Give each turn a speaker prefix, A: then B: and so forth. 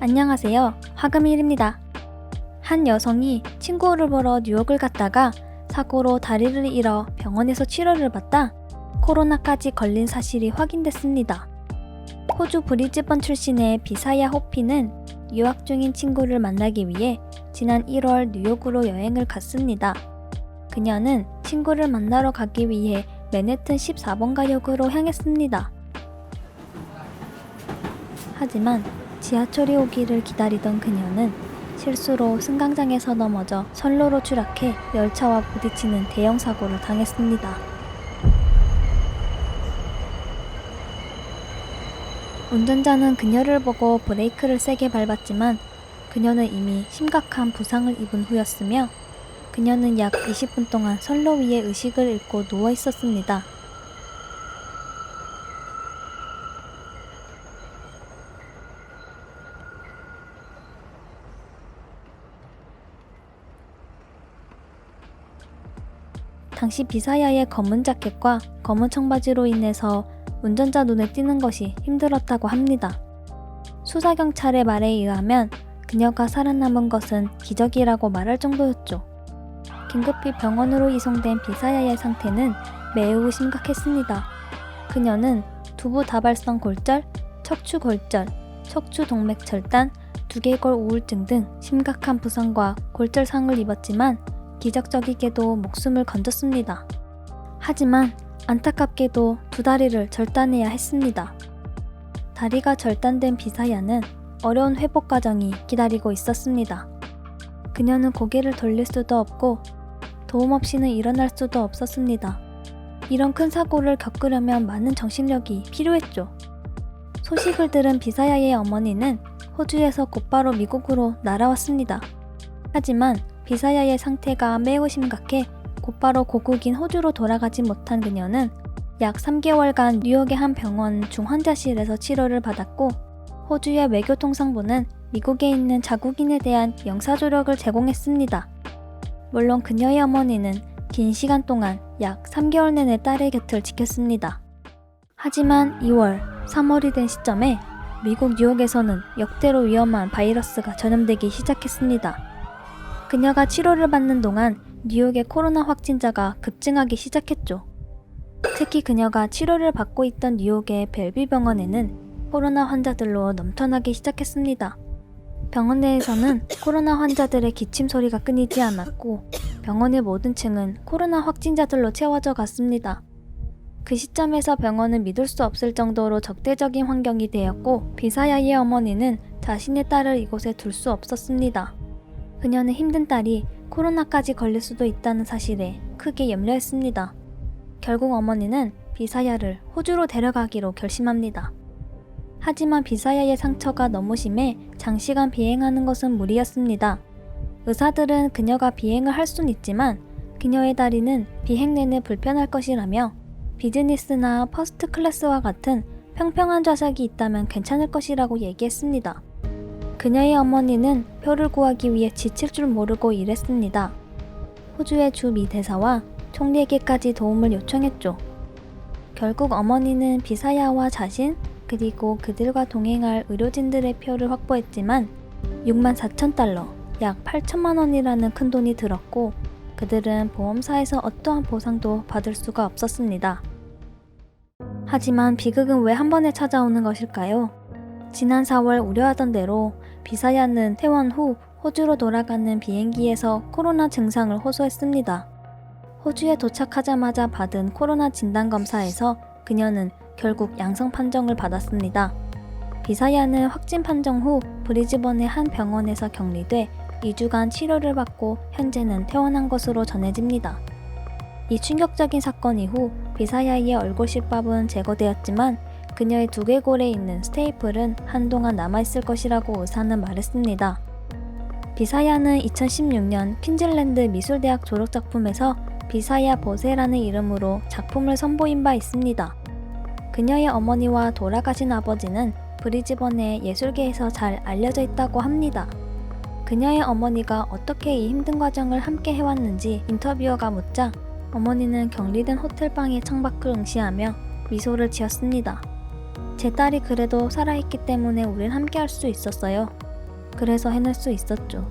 A: 안녕하세요. 화금일입니다. 한 여성이 친구를 보러 뉴욕을 갔다가 사고로 다리를 잃어 병원에서 치료를 받다 코로나까지 걸린 사실이 확인됐습니다. 호주 브리즈번 출신의 비사야 호피는 유학 중인 친구를 만나기 위해 지난 1월 뉴욕으로 여행을 갔습니다. 그녀는 친구를 만나러 가기 위해 맨해튼 14번가역으로 향했습니다. 하지만 지하철이 오기를 기다리던 그녀는 실수로 승강장에서 넘어져 선로로 추락해 열차와 부딪히는 대형 사고를 당했습니다. 운전자는 그녀를 보고 브레이크를 세게 밟았지만 그녀는 이미 심각한 부상을 입은 후였으며 그녀는 약 20분 동안 선로 위에 의식을 잃고 누워 있었습니다. 당시 비사야의 검은 자켓과 검은 청바지로 인해서 운전자 눈에 띄는 것이 힘들었다고 합니다. 수사경찰의 말에 의하면 그녀가 살아남은 것은 기적이라고 말할 정도였죠. 긴급히 병원으로 이송된 비사야의 상태는 매우 심각했습니다. 그녀는 두부 다발성 골절, 척추 골절, 척추 동맥 절단, 두개골 우울증 등 심각한 부상과 골절상을 입었지만 기적적이게도 목숨을 건졌습니다. 하지만 안타깝게도 두 다리를 절단해야 했습니다. 다리가 절단된 비사야는 어려운 회복 과정이 기다리고 있었습니다. 그녀는 고개를 돌릴 수도 없고 도움 없이는 일어날 수도 없었습니다. 이런 큰 사고를 겪으려면 많은 정신력이 필요했죠. 소식을 들은 비사야의 어머니는 호주에서 곧바로 미국으로 날아왔습니다. 하지만 비사야의 상태가 매우 심각해 곧바로 고국인 호주로 돌아가지 못한 그녀는 약 3개월간 뉴욕의 한 병원 중환자실에서 치료를 받았고 호주의 외교통상부는 미국에 있는 자국인에 대한 영사조력을 제공했습니다. 물론 그녀의 어머니는 긴 시간 동안 약 3개월 내내 딸의 곁을 지켰습니다. 하지만 2월, 3월이 된 시점에 미국 뉴욕에서는 역대로 위험한 바이러스가 전염되기 시작했습니다. 그녀가 치료를 받는 동안 뉴욕의 코로나 확진자가 급증하기 시작했죠. 특히 그녀가 치료를 받고 있던 뉴욕의 벨비 병원에는 코로나 환자들로 넘쳐나기 시작했습니다. 병원 내에서는 코로나 환자들의 기침 소리가 끊이지 않았고 병원의 모든 층은 코로나 확진자들로 채워져 갔습니다. 그 시점에서 병원은 믿을 수 없을 정도로 적대적인 환경이 되었고 비사야의 어머니는 자신의 딸을 이곳에 둘 수 없었습니다. 그녀는 힘든 딸이 코로나까지 걸릴 수도 있다는 사실에 크게 염려했습니다. 결국 어머니는 비사야를 호주로 데려가기로 결심합니다. 하지만 비사야의 상처가 너무 심해 장시간 비행하는 것은 무리였습니다. 의사들은 그녀가 비행을 할 수는 있지만 그녀의 다리는 비행 내내 불편할 것이라며 비즈니스나 퍼스트 클래스와 같은 평평한 좌석이 있다면 괜찮을 것이라고 얘기했습니다. 그녀의 어머니는 표를 구하기 위해 지칠 줄 모르고 일했습니다. 호주의 주 미 대사와 총리에게까지 도움을 요청했죠. 결국 어머니는 비사야와 자신 그리고 그들과 동행할 의료진들의 표를 확보했지만 6만 4천 달러, 약 8천만 원이라는 큰 돈이 들었고 그들은 보험사에서 어떠한 보상도 받을 수가 없었습니다. 하지만 비극은 왜 한 번에 찾아오는 것일까요? 지난 4월 우려하던 대로 비사야는 퇴원 후 호주로 돌아가는 비행기에서 코로나 증상을 호소했습니다. 호주에 도착하자마자 받은 코로나 진단 검사에서 그녀는 결국 양성 판정을 받았습니다. 비사야는 확진 판정 후 브리즈번의 한 병원에서 격리돼 2주간 치료를 받고 현재는 퇴원한 것으로 전해집니다. 이 충격적인 사건 이후 비사야의 얼굴 실밥은 제거되었지만 그녀의 두개골에 있는 스테이플은 한동안 남아있을 것이라고 의사는 말했습니다. 비사야는 2016년 퀸즐랜드 미술대학 졸업작품에서 비사야 보세라는 이름으로 작품을 선보인 바 있습니다. 그녀의 어머니와 돌아가신 아버지는 브리즈번의 예술계에서 잘 알려져 있다고 합니다. 그녀의 어머니가 어떻게 이 힘든 과정을 함께 해왔는지 인터뷰어가 묻자 어머니는 격리된 호텔방의 창밖을 응시하며 미소를 지었습니다. 제 딸이 그래도 살아있기 때문에 우린 함께 할 수 있었어요. 그래서 해낼 수 있었죠.